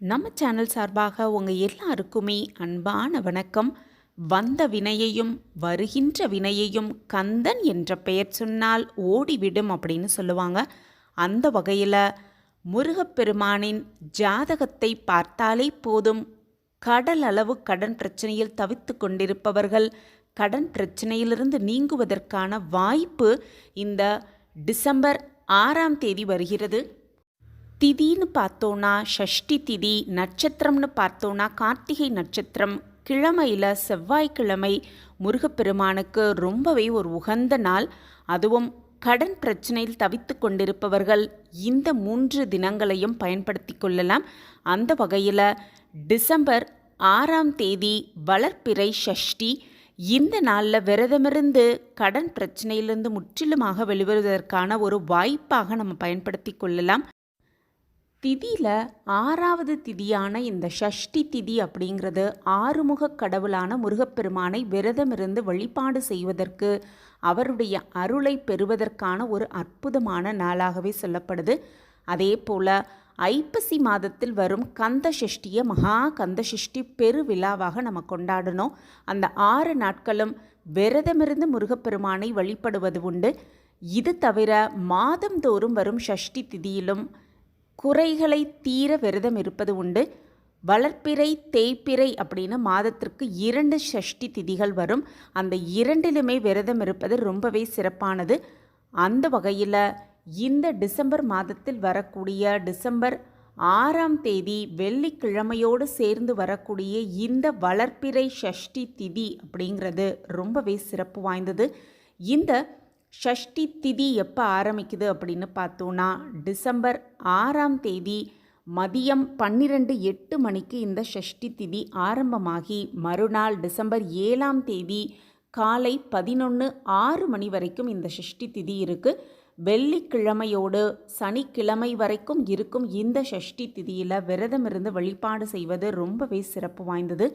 நம்ம சேனல் சார்பாக உங்கள் எல்லாருக்குமே அன்பான வணக்கம். வந்த வினையையும் வருகின்ற வினையையும் கந்தன் என்ற பெயர் சொன்னால் ஓடிவிடும் அப்படின்னு சொல்லுவாங்க. அந்த வகையில் முருகப்பெருமானின் ஜாதகத்தை பார்த்தாலே போதும். கடல் அளவு கடன் பிரச்சனையில் தவித்து கொண்டிருப்பவர்கள் கடன் பிரச்சனையிலிருந்து நீங்குவதற்கான வாய்ப்பு இந்த டிசம்பர் ஆறாம் தேதி வருகிறது. திதின்னு பார்த்தோன்னா ஷஷ்டி திதி நட்சத்திரம்னு பார்த்தோன்னா கார்த்திகை நட்சத்திரம் கிழமையில் செவ்வாய்க்கிழமை முருகப்பெருமானுக்கு ரொம்பவே ஒரு உகந்த நாள். அதுவும் கடன் பிரச்சனையில் தவித்து கொண்டிருப்பவர்கள் இந்த மூன்று தினங்களையும் பயன்படுத்தி கொள்ளலாம். அந்த வகையில் டிசம்பர் ஆறாம் தேதி வளர்ப்பிறை ஷஷ்டி. இந்த நாளில் விரதமிருந்து கடன் பிரச்சனையிலிருந்து முற்றிலுமாக வெளிவருவதற்கான ஒரு வாய்ப்பாக நம்ம பயன்படுத்தி கொள்ளலாம். திதியில் ஆறாவது திதியான இந்த ஷஷ்டி திதி அப்படிங்கிறது ஆறுமுக கடவுளான முருகப்பெருமானை விரதமிருந்து வழிபாடு செய்வதற்கு அவருடைய அருளை பெறுவதற்கான ஒரு அற்புதமான நாளாகவே சொல்லப்படுது. அதே போல் ஐப்பசி மாதத்தில் வரும் கந்த சஷ்டியை மகா கந்த சஷ்டி பெருவிழாவாக நம்ம கொண்டாடணும். அந்த ஆறு நாட்களும் விரதமிருந்து முருகப்பெருமானை வழிபடுவது உண்டு. இது தவிர மாதந்தோறும் வரும் ஷஷ்டி திதியிலும் குறைகளை தீர விரதம் இருப்பது உண்டு. வளர்ப்பிறை தேய்ப்பிறை அப்படின்னு மாதத்திற்கு இரண்டு ஷஷ்டி திதிகள் வரும். அந்த இரண்டிலுமே விரதம் இருப்பது ரொம்பவே சிறப்பானது. அந்த வகையில் இந்த டிசம்பர் மாதத்தில் வரக்கூடிய டிசம்பர் ஆறாம் தேதி வெள்ளிக்கிழமையோடு சேர்ந்து வரக்கூடிய இந்த வளர்ப்பிறை ஷஷ்டி திதி அப்படிங்கிறது ரொம்பவே சிறப்பு வாய்ந்தது. இந்த ஷஷ்டி திதி எப்போ ஆரம்பிக்குது அப்படின்னு பார்த்தோன்னா டிசம்பர் ஆறாம் தேதி மதியம் பன்னிரெண்டு எட்டு மணிக்கு இந்த ஷஷ்டி திதி ஆரம்பமாகி மறுநாள் டிசம்பர் ஏழாம் தேதி காலை பதினொன்று ஆறு மணி வரைக்கும் இந்த ஷஷ்டி திதி இருக்குது வெள்ளிக்கிழமையோடு சனிக்கிழமை வரைக்கும் இருக்கும் இந்த ஷஷ்டி திதியில் விரதம் இருந்து வழிபாடு செய்வது ரொம்பவே சிறப்பு வாய்ந்தது.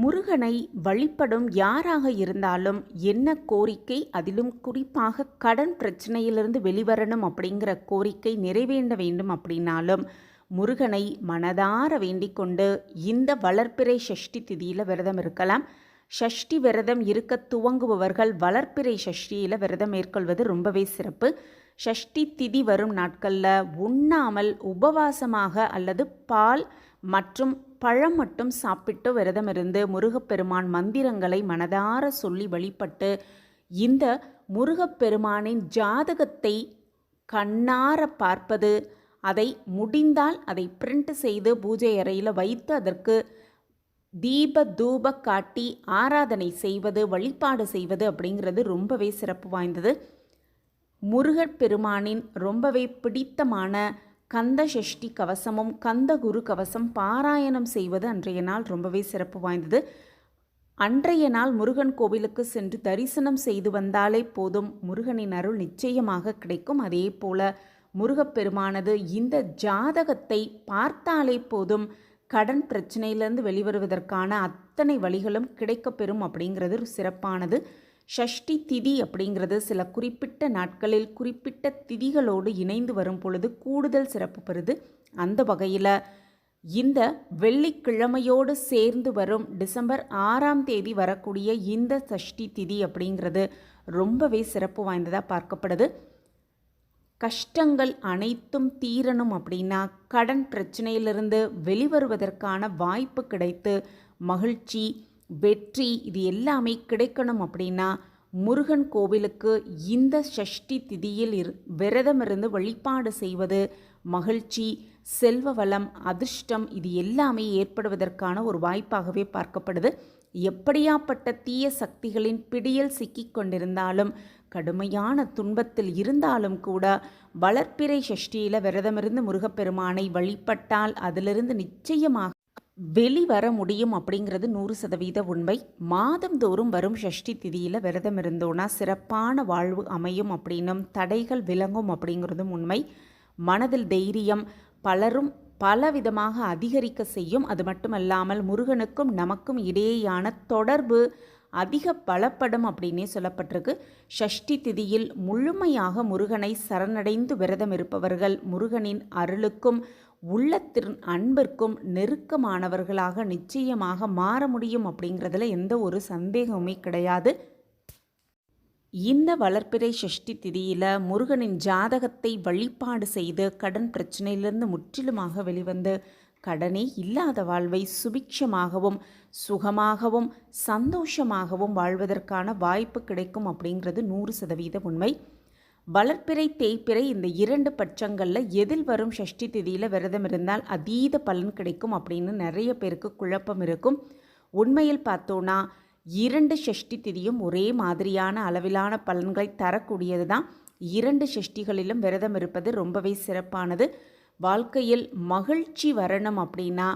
முருகனை வழிபடும் யாராக இருந்தாலும் என்ன கோரிக்கை? அதிலும் குறிப்பாக கடன் பிரச்சனையிலிருந்து வெளிவரணும் அப்படிங்கிற கோரிக்கை நிறைவேண்ட வேண்டும் அப்படின்னாலும் முருகனை மனதார வேண்டிக் கொண்டு இந்த வளர்ப்பிறை சஷ்டி திதியில் விரதம் இருக்கலாம். ஷஷ்டி விரதம் இருக்க துவங்குபவர்கள் வளர்ப்பிறை ஷஷ்டியில் விரதம் மேற்கொள்வது ரொம்பவே சிறப்பு. ஷஷ்டி திதி வரும் நாட்களில் உண்ணாமல் உபவாசமாக அல்லது பால் மற்றும் பழம் மட்டும் சாப்பிட்டு விரதம் இருந்து முருகப்பெருமான் மந்திரங்களை மனதார சொல்லி வழிபட்டு இந்த முருகப்பெருமானின் ஜாதகத்தை கண்ணார பார்ப்பது அதை முடிந்தால் அதை பிரிண்ட் செய்து பூஜை அறையில் வைத்து அதற்கு தீப தூப காட்டி ஆராதனை செய்வது வழிபாடு செய்வது அப்படிங்கிறது ரொம்பவே சிறப்பு வாய்ந்தது. முருகப்பெருமானின் ரொம்பவே பிடித்தமான கந்த ஷஷ்டி கவசமும் கந்த குரு கவசம் பாராயணம் செய்வது அன்றைய நாள் ரொம்பவே சிறப்பு வாய்ந்தது. அன்றைய நாள் முருகன் கோவிலுக்கு சென்று தரிசனம் செய்து வந்தாலே போதும். முருகனின் அருள் நிச்சயமாக கிடைக்கும். அதே போல முருகப்பெருமானது இந்த ஜாதகத்தை பார்த்தாலே போதும். கடன் பிரச்சனையிலிருந்து வெளிவருவதற்கான அத்தனை வழிகளும் கிடைக்கப்பெறும் அப்படிங்கிறது சிறப்பானது. ஷஷ்டி திதி அப்படிங்கிறது சில குறிப்பிட்ட நாட்களில் குறிப்பிட்ட திதிகளோடு இணைந்து வரும் பொழுது கூடுதல் சிறப்பு பெறுது. அந்த வகையில் இந்த வெள்ளிக்கிழமையோடு சேர்ந்து வரும் டிசம்பர் ஆறாம் தேதி வரக்கூடிய இந்த சஷ்டி திதி அப்படிங்கிறது ரொம்பவே சிறப்பு வாய்ந்ததாக பார்க்கப்படுது. கஷ்டங்கள் அனைத்தும் தீரணும் அப்படின்னா கடன் பிரச்சனையிலிருந்து வெளிவருவதற்கான வாய்ப்பு கிடைத்து மகிழ்ச்சி வெற்றி இது எல்லாமே கிடைக்கணும் அப்படின்னா முருகன் கோவிலுக்கு இந்த சஷ்டி திதியில் இரு விரதமிருந்து வழிபாடு செய்வது மகிழ்ச்சி செல்வ வளம் அதிர்ஷ்டம் இது எல்லாமே ஏற்படுவதற்கான ஒரு வாய்ப்பாகவே பார்க்கப்படுது. எப்படியாப்பட்ட தீய சக்திகளின் பிடியில் சிக்கிக் கொண்டிருந்தாலும் கடுமையான துன்பத்தில் இருந்தாலும் கூட வளர்ப்பிறை சஷ்டியில் விரதமிருந்து முருகப்பெருமானை வழிபட்டால் அதிலிருந்து நிச்சயமாக வெளிவர முடியும் அப்படிங்கிறது நூறு சதவீத உண்மை. மாதந்தோறும் வரும் ஷஷ்டி திதியில் விரதம் இருந்தோன்னா சிறப்பான வாழ்வு அமையும் அப்படின்னும் தடைகள் விளங்கும் அப்படிங்கிறதும் உண்மை. மனதில் தைரியம் பலரும் பலவிதமாக அதிகரிக்க செய்யும். அது மட்டுமல்லாமல் முருகனுக்கும் நமக்கும் இடையேயான தொடர்பு அதிக பலப்படும் அப்படின்னே சொல்லப்பட்டிருக்கு. ஷஷ்டி திதியில் முழுமையாக முருகனை சரணடைந்து விரதம் இருப்பவர்கள் முருகனின் அருளுக்கும் உள்ளத்தின் அன்பிற்கும் நெருக்கமானவர்களாக நிச்சயமாக மாற முடியும் அப்படிங்கிறதுல எந்த ஒரு சந்தேகமுமே கிடையாது. இந்த வளர்ப்பிறை சஷ்டி திதியில் முருகனின் ஜாதகத்தை வழிபாடு செய்து கடன் பிரச்சனையிலிருந்து முற்றிலுமாக வெளிவந்து கடனே இல்லாத வாழ்வை சுபிக்ஷமாகவும் சுகமாகவும் சந்தோஷமாகவும் வாழ்வதற்கான வாய்ப்பு கிடைக்கும் அப்படிங்கிறது நூறு சதவீத உண்மை. வளர்ப்பிறை தேய்ப்பிறை இந்த இரண்டு பட்சங்களில் எதில் வரும் ஷஷ்டி திதியில் விரதம் இருந்தால் அதீத பலன் கிடைக்கும் அப்படின்னு நிறைய பேருக்கு குழப்பம் இருக்கும். உண்மையில் பார்த்தோன்னா இரண்டு ஷஷ்டி திதியும் ஒரே மாதிரியான அளவிலான பலன்களை தரக்கூடியது தான் இரண்டு ஷஷ்டிகளிலும் விரதம் இருப்பது ரொம்பவே சிறப்பானது. வாழ்க்கையில் மகிழ்ச்சி வரணும் அப்படின்னா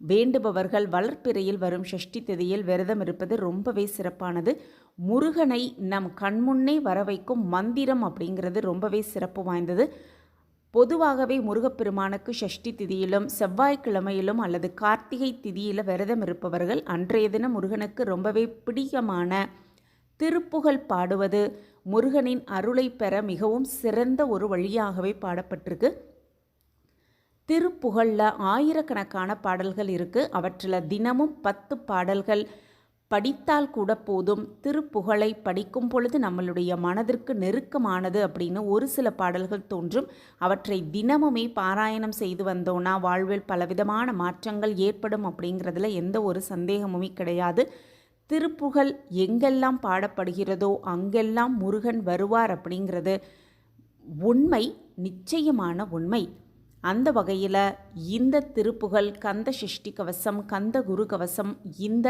வேண்டுபவர்கள் வளர்ப்பிறையில் வரும் ஷஷ்டி திதியில் விரதம் இருப்பது ரொம்பவே சிறப்பானது. முருகனை நம் கண்முன்னே வர வைக்கும் மந்திரம் அப்படிங்கிறது ரொம்பவே சிறப்பு வாய்ந்தது. பொதுவாகவே முருகப்பெருமானுக்கு ஷஷ்டி திதியிலும் செவ்வாய்க்கிழமையிலும் அல்லது கார்த்திகை திதியில் விரதம் இருப்பவர்கள் அன்றைய தினம் முருகனுக்கு ரொம்பவே பிடிக்கமான திருப்புகழ் பாடுவது முருகனின் அருளை பெற மிகவும் சிறந்த ஒரு வழியாகவே பாடப்பட்டிருக்கு. திருப்புகழில் ஆயிரக்கணக்கான பாடல்கள் இருக்குது அவற்றில் தினமும் பத்து பாடல்கள் படித்தால் கூட போதும். திருப்புகழை படிக்கும் பொழுது நம்மளுடைய மனதிற்கு நெருக்கமானது அப்படின்னு ஒரு சில பாடல்கள் தோன்றும். அவற்றை தினமுமே பாராயணம் செய்து வந்தோன்னா வாழ்வில் பலவிதமான மாற்றங்கள் ஏற்படும் அப்படிங்கிறதுல எந்த ஒரு சந்தேகமுமே கிடையாது. திருப்புகழ் எங்கெல்லாம் பாடப்படுகிறதோ அங்கெல்லாம் முருகன் வருவார் அப்படிங்கிறது உண்மை நிச்சயமான உண்மை. அந்த வகையில் இந்த திருப்புகழ் கந்த சஷ்டி கவசம் கந்த குரு கவசம் இந்த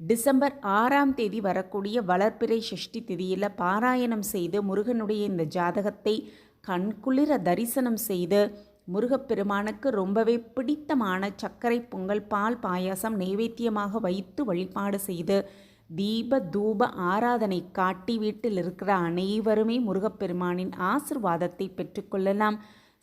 டிசம்பர் ஆறாம் தேதி வரக்கூடிய வளர்ப்பிறை சஷ்டி திதியில் பாராயணம் செய்து முருகனுடைய இந்த ஜாதகத்தை கண்குளிர தரிசனம் செய்து முருகப்பெருமானுக்கு ரொம்பவே பிடித்தமான சர்க்கரை பொங்கல் பால் பாயாசம் நைவேத்தியமாக வைத்து வழிபாடு செய்து தீப தூப ஆராதனை காட்டி வீட்டில் இருக்கிற அனைவருமே முருகப்பெருமானின் ஆசிர்வாதத்தை பெற்றுக்கொள்ளலாம்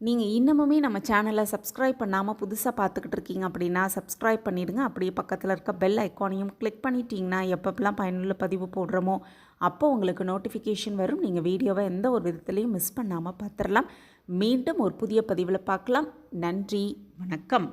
நீங்கள் இன்னமுமே நம்ம சேனலை சப்ஸ்கிரைப் பண்ணாமல் புதுசாக பார்த்துக்கிட்டு இருக்கீங்க அப்படின்னா சப்ஸ்கிரைப் பண்ணிடுங்க. அப்படியே பக்கத்தில் இருக்க பெல் ஐக்கானையும் கிளிக் பண்ணிட்டீங்கன்னா எப்பப்பெல்லாம் பயனுள்ள பதிவு போடுறோமோ அப்போ உங்களுக்கு நோட்டிஃபிகேஷன் வரும். நீங்கள் வீடியோவை எந்த ஒரு விதத்துலேயும் மிஸ் பண்ணாமல் பார்த்துடலாம். மீண்டும் ஒரு புதிய பதிவில் பார்க்கலாம். நன்றி வணக்கம்.